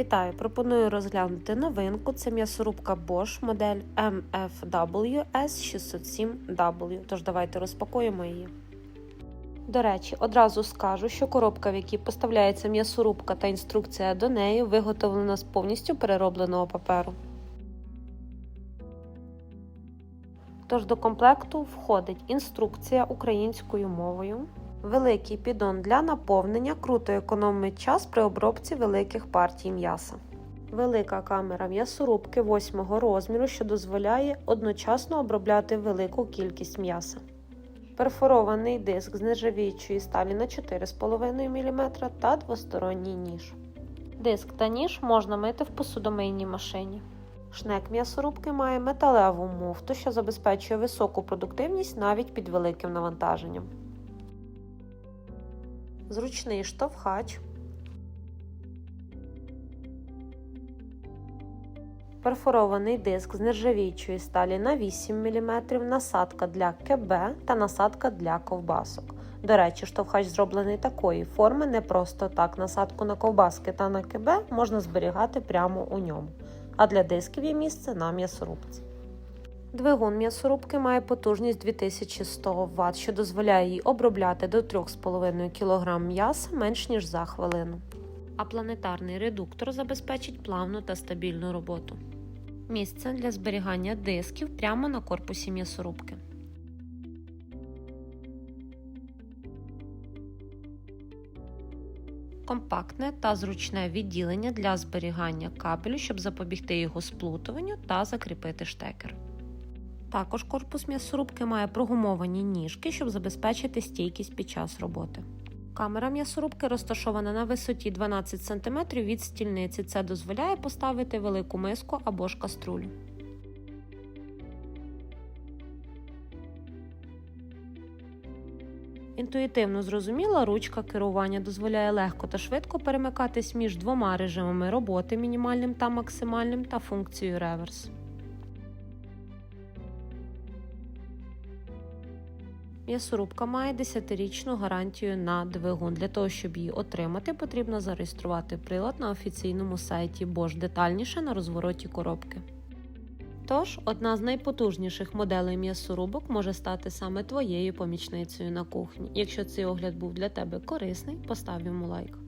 Вітаю! Пропоную розглянути новинку. Це м'ясорубка Bosch модель MFW S607W. Тож давайте розпакуємо її. До речі, одразу скажу, що коробка, в якій поставляється м'ясорубка та інструкція до неї, виготовлена з повністю переробленого паперу. Тож до комплекту входить інструкція українською мовою, великий піддон для наповнення, круто економить час при обробці великих партій м'яса. Велика камера м'ясорубки 8 розміру, що дозволяє одночасно обробляти велику кількість м'яса. Перфорований диск з нержавіючої сталі на 4,5 мм та двосторонній ніж. Диск та ніж можна мити в посудомийній машині. Шнек м'ясорубки має металеву муфту, що забезпечує високу продуктивність навіть під великим навантаженням. Зручний штовхач. Перфорований диск з нержавіючої сталі на 8 мм, насадка для КБ та насадка для ковбасок. До речі, штовхач зроблений такої форми, не просто так. Насадку на ковбаски та на КБ можна зберігати прямо у ньому. А для дисків є місце на м'ясорубці. Двигун м'ясорубки має потужність 2100 Вт, що дозволяє їй обробляти до 3,5 кг м'яса менш ніж за хвилину. А планетарний редуктор забезпечить плавну та стабільну роботу. Місце для зберігання дисків прямо на корпусі м'ясорубки. Компактне та зручне відділення для зберігання кабелю, щоб запобігти його сплутуванню та закріпити штекер. Також корпус м'ясорубки має прогумовані ніжки, щоб забезпечити стійкість під час роботи. Камера м'ясорубки розташована на висоті 12 см від стільниці. Це дозволяє поставити велику миску або ж каструлю. Інтуїтивно зрозуміла ручка керування дозволяє легко та швидко перемикатись між двома режимами роботи мінімальним та максимальним та функцією реверс. М'ясорубка має 10-річну гарантію на двигун. Для того, щоб її отримати, потрібно зареєструвати прилад на офіційному сайті Bosch детальніше на розвороті коробки. Тож, одна з найпотужніших моделей м'ясорубок може стати саме твоєю помічницею на кухні. Якщо цей огляд був для тебе корисний, постав йому лайк.